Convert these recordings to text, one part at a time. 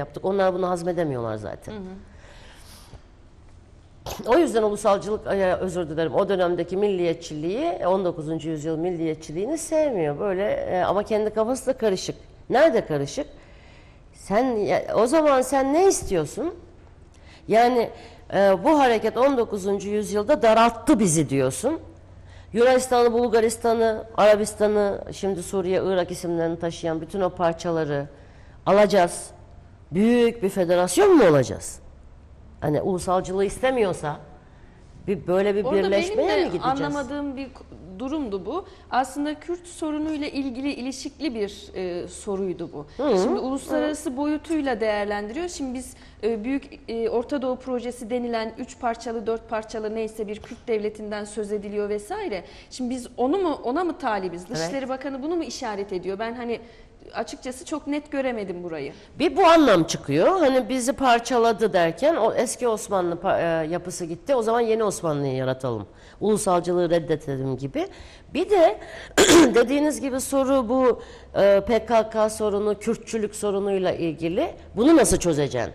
yaptık. Onlar bunu hazmedemiyorlar zaten. O yüzden ulusalcılık, özür dilerim, o dönemdeki milliyetçiliği, 19. yüzyıl milliyetçiliğini sevmiyor. Böyle e, ama kendi kafası da karışık. Nerede karışık? Sen o zaman sen ne istiyorsun? Yani e, bu hareket 19. yüzyılda daralttı bizi diyorsun. Yunanistan'ı, Bulgaristan'ı, Arabistan'ı, şimdi Suriye, Irak isimlerini taşıyan bütün o parçaları alacağız. Büyük bir federasyon mu olacağız? Hani ulusalcılığı istemiyorsa bir böyle bir Orada birleşmeye benim de mi gideceğiz? anlamadığım bir durumdu bu. Aslında Kürt sorunuyla ilgili ilişikli bir e, soruydu bu. Şimdi uluslararası boyutuyla değerlendiriyor. Şimdi biz e, büyük e, Orta Doğu projesi denilen üç parçalı, dört parçalı neyse bir Kürt devletinden söz ediliyor vesaire. Şimdi biz onu mu ona mı talibiz? Dışişleri Bakanı bunu mu işaret ediyor? Ben hani açıkçası çok net göremedim burayı. Bir bu anlam çıkıyor. Hani bizi parçaladı derken o eski Osmanlı e, yapısı gitti. O zaman yeni Osmanlı'yı yaratalım. Ulusalcılığı reddedelim gibi. Bir de dediğiniz gibi soru bu e, PKK sorunu, Kürtçülük sorunuyla ilgili. Bunu nasıl çözeceksin?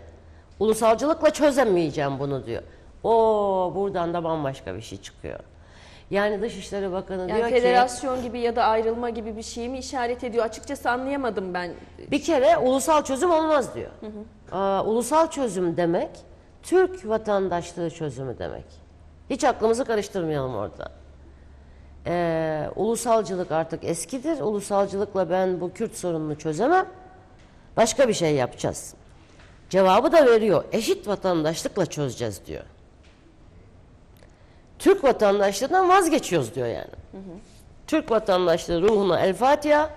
Ulusalcılıkla çözemeyeceğim bunu diyor. O buradan da bambaşka bir şey çıkıyor. Yani Dışişleri Bakanı Yani diyor ki federasyon gibi ya da ayrılma gibi bir şeyi mi işaret ediyor? Açıkçası anlayamadım ben. Bir kere ulusal çözüm olmaz diyor. Aa, ulusal çözüm demek Türk vatandaşlığı çözümü demek. Hiç aklımızı karıştırmayalım orada. Ee, ulusalcılık artık eskidir. Ulusalcılıkla ben bu Kürt sorununu çözemem. Başka bir şey yapacağız. Cevabı da veriyor. Eşit vatandaşlıkla çözeceğiz diyor. Türk vatandaşlığından vazgeçiyoruz diyor yani. Türk vatandaşlığı ruhuna el Fatiha.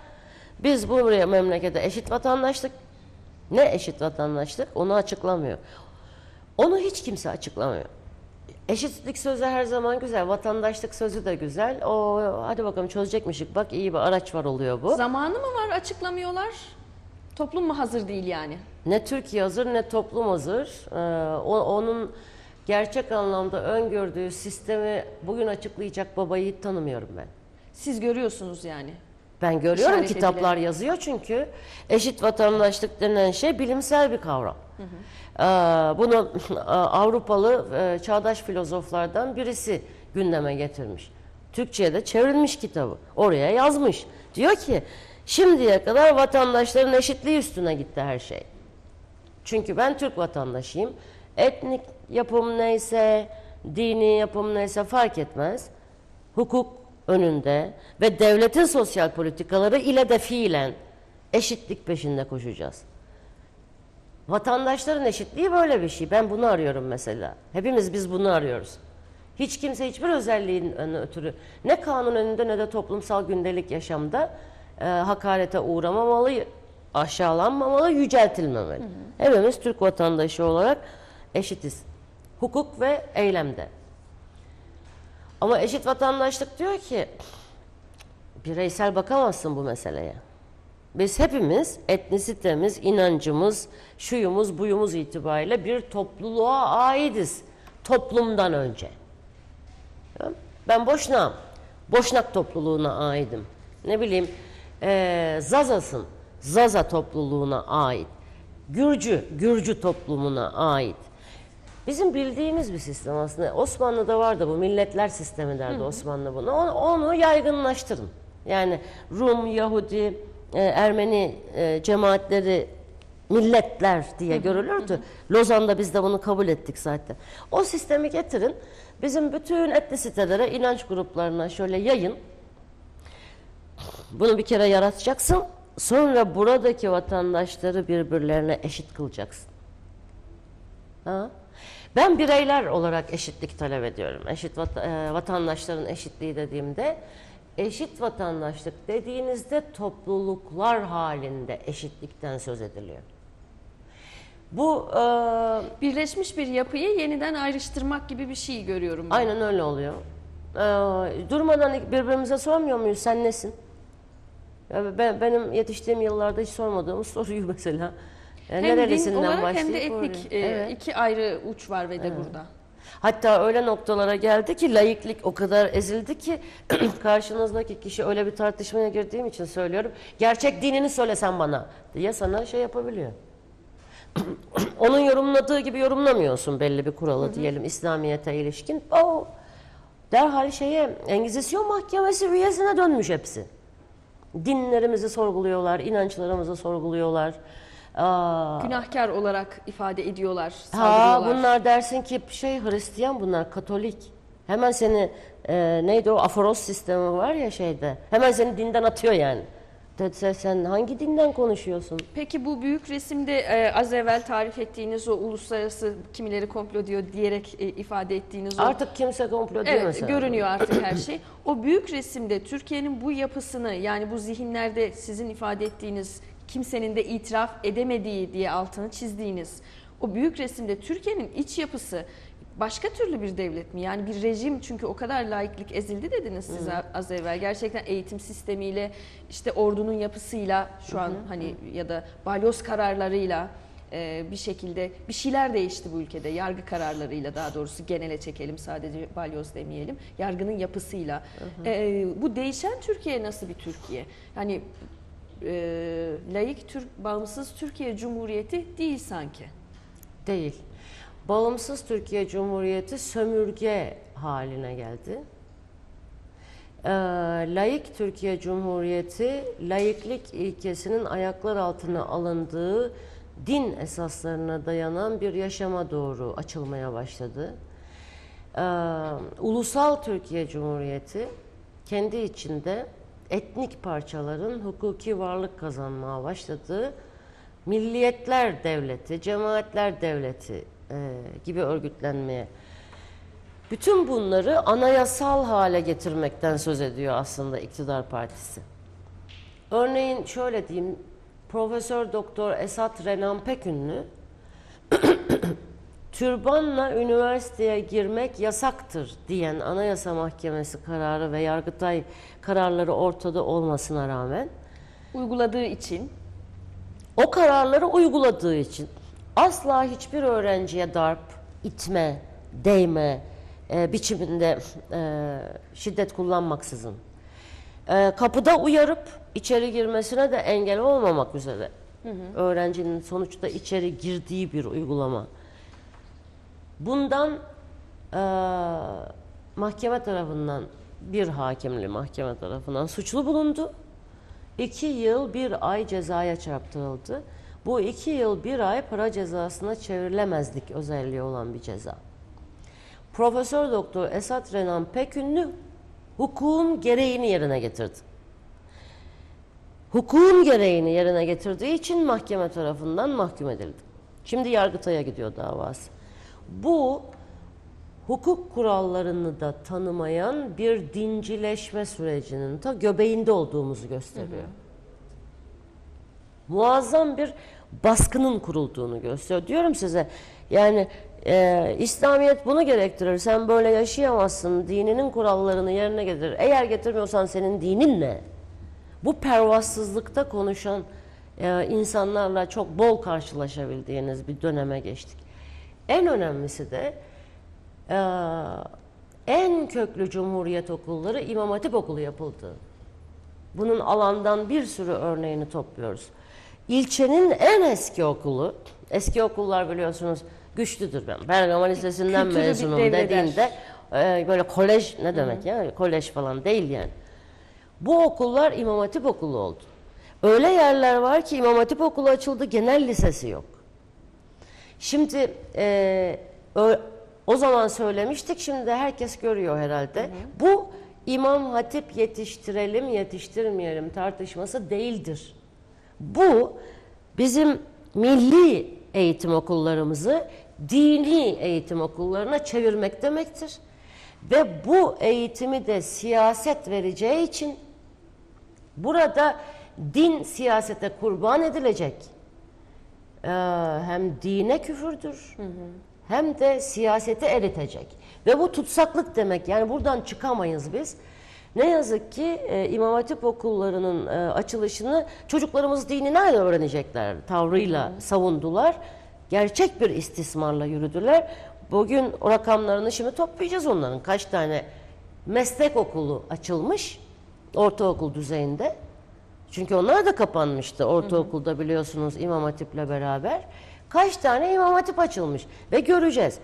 Biz buraya memlekete eşit vatandaşlık. Ne eşit vatandaşlık? Onu açıklamıyor. Onu hiç kimse açıklamıyor. Eşitlik sözü her zaman güzel. Vatandaşlık sözü de güzel. O hadi bakalım çözecekmişik. Bak iyi bir araç var oluyor bu. Zamanı mı var açıklamıyorlar? Toplum mu hazır değil yani? Ne Türkiye hazır ne toplum hazır. Ee, o- onun gerçek anlamda öngördüğü sistemi bugün açıklayacak babayı tanımıyorum ben. Siz görüyorsunuz yani. Ben görüyorum İşaret kitaplar yazıyor çünkü eşit vatandaşlık denilen şey bilimsel bir kavram. Ee, bunu Avrupalı e, çağdaş filozoflardan birisi gündeme getirmiş. Türkçe'ye de çevrilmiş kitabı. Oraya yazmış. Diyor ki şimdiye kadar vatandaşların eşitliği üstüne gitti her şey. Çünkü ben Türk vatandaşıyım. Etnik yapım neyse, dini yapım neyse fark etmez. Hukuk önünde ve devletin sosyal politikaları ile de fiilen eşitlik peşinde koşacağız. Vatandaşların eşitliği böyle bir şey. Ben bunu arıyorum mesela. Hepimiz biz bunu arıyoruz. Hiç kimse hiçbir özelliğin ön- ötürü ne kanun önünde ne de toplumsal gündelik yaşamda e, hakarete uğramamalı, aşağılanmamalı, yüceltilmemeli. Hepimiz Türk vatandaşı olarak eşitiz. Hukuk ve eylemde. Ama eşit vatandaşlık diyor ki bireysel bakamazsın bu meseleye. Biz hepimiz etnisitemiz, inancımız, şuyumuz, buyumuz itibariyle bir topluluğa aidiz. Toplumdan önce. Ben Boşnak'ım. Boşnak topluluğuna aidim. Ne bileyim eee Zazas'ın. Zaza topluluğuna ait. Gürcü, Gürcü toplumuna ait. Bizim bildiğimiz bir sistem aslında. Osmanlı'da vardı bu milletler sistemi derdi Osmanlı bunu. Onu, onu yaygınlaştırın. Yani Rum, Yahudi, e, Ermeni e, cemaatleri milletler diye görülürdü. Lozan'da biz de bunu kabul ettik zaten. O sistemi getirin. Bizim bütün etnisitelere, inanç gruplarına şöyle yayın. Bunu bir kere yaratacaksın. Sonra buradaki vatandaşları birbirlerine eşit kılacaksın. Ha? Ben bireyler olarak eşitlik talep ediyorum. Eşit vata- e, vatandaşların eşitliği dediğimde eşit vatandaşlık dediğinizde topluluklar halinde eşitlikten söz ediliyor. Bu e, Birleşmiş bir yapıyı yeniden ayrıştırmak gibi bir şey görüyorum ben. aynen öyle oluyor. E, durmadan birbirimize sormuyor muyuz sen nesin? Ya ben, benim yetiştiğim yıllarda hiç sormadığımız soruyu mesela. E, Hem din nerelisinden olarak hem de etnik e, Evet. iki ayrı uç var ve de burada. Hatta öyle noktalara geldi ki laiklik o kadar ezildi ki karşınızdaki kişi öyle bir tartışmaya girdiğim için söylüyorum. Gerçek dinini söylesen bana diye sana şey yapabiliyor. onun yorumladığı gibi yorumlamıyorsun belli bir kuralı diyelim İslamiyet'e ilişkin. O derhal şeye Engizisyon Mahkemesi üyesine dönmüş hepsi. Dinlerimizi sorguluyorlar, inançlarımızı sorguluyorlar. Aa, Günahkar olarak ifade ediyorlar, ha saldırıyorlar. bunlar dersin ki şey Hristiyan bunlar Katolik. Hemen seni e, neydi o aforoz sistemi var ya şeyde. Hemen seni dinden atıyor yani. Dedi, sen hangi dinden konuşuyorsun? Peki bu büyük resimde e, az evvel tarif ettiğiniz o uluslararası kimileri komplo diyor diyerek e, ifade ettiğiniz o Artık kimse komplo Evet, görünüyor artık her şey. O büyük resimde Türkiye'nin bu yapısını yani bu zihinlerde sizin ifade ettiğiniz kimsenin de itiraf edemediği diye altını çizdiğiniz o büyük resimde Türkiye'nin iç yapısı başka türlü bir devlet mi? Yani bir rejim çünkü o kadar laiklik ezildi dediniz siz az evvel. Gerçekten eğitim sistemiyle işte ordunun yapısıyla şu an hani ya da balyoz kararlarıyla e, bir şekilde bir şeyler değişti bu ülkede. Yargı kararlarıyla daha doğrusu genele çekelim sadece balyoz demeyelim. Yargının yapısıyla. E, bu değişen Türkiye nasıl bir Türkiye? Yani e, laik Türk bağımsız Türkiye Cumhuriyeti değil sanki. Değil. Bağımsız Türkiye Cumhuriyeti sömürge haline geldi. Ee, laik Türkiye Cumhuriyeti, laiklik ilkesinin ayaklar altına alındığı din esaslarına dayanan bir yaşama doğru açılmaya başladı. Ee, Ulusal Türkiye Cumhuriyeti kendi içinde etnik parçaların hukuki varlık kazanmaya başladığı milliyetler devleti, cemaatler devleti e, gibi örgütlenmeye. Bütün bunları anayasal hale getirmekten söz ediyor aslında iktidar partisi. Örneğin şöyle diyeyim, Profesör Doktor Esat Renan Pekünlü türbanla üniversiteye girmek yasaktır diyen Anayasa Mahkemesi kararı ve Yargıtay kararları ortada olmasına rağmen Uyguladığı için o kararları uyguladığı için asla hiçbir öğrenciye darp, itme, değme e, biçiminde e, şiddet kullanmaksızın e, kapıda uyarıp içeri girmesine de engel olmamak üzere öğrencinin sonuçta içeri girdiği bir uygulama. Bundan e, mahkeme tarafından bir hakimli mahkeme tarafından suçlu bulundu. İki yıl bir ay cezaya çarptırıldı. Bu iki yıl bir ay para cezasına çevrilemezlik özelliği olan bir ceza. Profesör Doktor Esat Renan Pekünlü hukukun gereğini yerine getirdi. Hukukun gereğini yerine getirdiği için mahkeme tarafından mahkum edildi. Şimdi Yargıtay'a gidiyor davası. Bu hukuk kurallarını da tanımayan bir dincileşme sürecinin ta göbeğinde olduğumuzu gösteriyor. Muazzam bir baskının kurulduğunu gösteriyor. Diyorum size yani e, İslamiyet bunu gerektirir. Sen böyle yaşayamazsın. Dininin kurallarını yerine getir. Eğer getirmiyorsan senin dinin ne? Bu pervasızlıkta konuşan e, insanlarla çok bol karşılaşabildiğiniz bir döneme geçtik. En önemlisi de ee, en köklü cumhuriyet okulları İmam Hatip Okulu yapıldı. Bunun alandan bir sürü örneğini topluyoruz. İlçenin en eski okulu, eski okullar biliyorsunuz güçlüdür. Ben Bergama Lisesi'nden Kültürü mezunum dediğinde e, böyle kolej ne demek ya? Kolej falan değil yani. Bu okullar İmam Hatip Okulu oldu. Öyle yerler var ki İmam Hatip Okulu açıldı, genel lisesi yok. Şimdi e, o zaman söylemiştik, şimdi de herkes görüyor herhalde. Bu İmam Hatip yetiştirelim, yetiştirmeyelim tartışması değildir. Bu bizim milli eğitim okullarımızı dini eğitim okullarına çevirmek demektir. Ve bu eğitimi de siyaset vereceği için burada din siyasete kurban edilecek. Ee, hem dine küfürdür hem de siyaseti eritecek. Ve bu tutsaklık demek. Yani buradan çıkamayız biz. Ne yazık ki e, İmam Hatip okullarının e, açılışını çocuklarımız dini nerede öğrenecekler tavrıyla savundular. Gerçek bir istismarla yürüdüler. Bugün o rakamlarını şimdi toplayacağız onların. Kaç tane meslek okulu açılmış ortaokul düzeyinde. Çünkü onlar da kapanmıştı ortaokulda biliyorsunuz İmam Hatip'le beraber. Kaç tane imam hatip açılmış ve göreceğiz.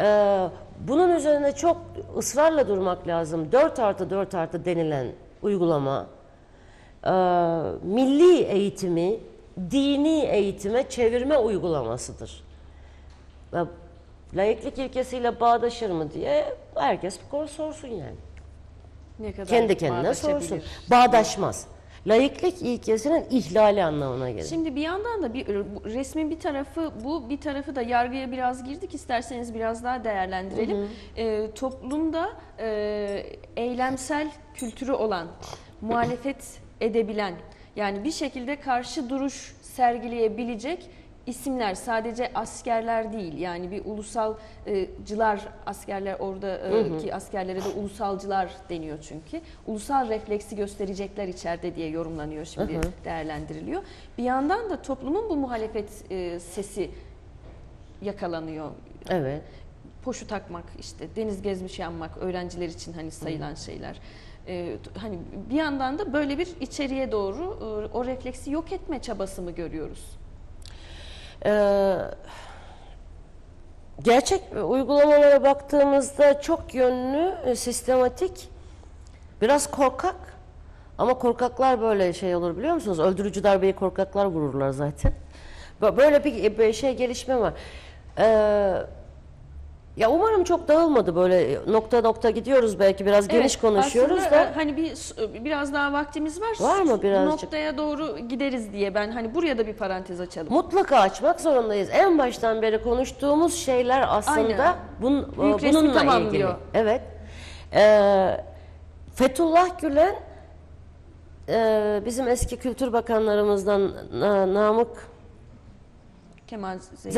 Ee, bunun üzerine çok ısrarla durmak lazım. 4 artı 4 artı denilen uygulama e, milli eğitimi dini eğitime çevirme uygulamasıdır. Ve laiklik ilkesiyle bağdaşır mı diye herkes bir konu sorsun yani. Ne kadar Kendi kendine bağdaşabilir? sorsun. Bağdaşmaz. Laiklik ilkesinin ihlali anlamına gelir. Şimdi bir yandan da bir resmin bir tarafı bu, bir tarafı da yargıya biraz girdik. İsterseniz biraz daha değerlendirelim. Ee, toplumda e, eylemsel kültürü olan, muhalefet edebilen, yani bir şekilde karşı duruş sergileyebilecek isimler sadece askerler değil yani bir ulusalcılar askerler oradaki askerlere de ulusalcılar deniyor çünkü. Ulusal refleksi gösterecekler içeride diye yorumlanıyor şimdi değerlendiriliyor. Bir yandan da toplumun bu muhalefet e, sesi yakalanıyor. Evet. poşu takmak işte deniz gezmiş yanmak öğrenciler için hani sayılan şeyler. Ee, t- hani bir yandan da böyle bir içeriye doğru e, o refleksi yok etme çabası mı görüyoruz? Ee, gerçek uygulamalara baktığımızda çok yönlü, e, sistematik, biraz korkak. Ama korkaklar böyle şey olur biliyor musunuz? Öldürücü darbeyi korkaklar vururlar zaten. Bö- Böyle bir şey gelişme var. Ee, ya umarım çok dağılmadı böyle nokta nokta gidiyoruz belki biraz geniş Evet, konuşuyoruz aslında, da. e, hani bir s- biraz daha vaktimiz var. Var mı birazcık? noktaya doğru gideriz diye ben hani buraya da bir parantez açalım. Mutlaka açmak zorundayız. En baştan beri konuştuğumuz şeyler aslında bun, Büyük e, bununla ilgili. Evet. Ee, Fethullah Gülen e, bizim eski kültür bakanlarımızdan Na- Namık Kemal Zeybek.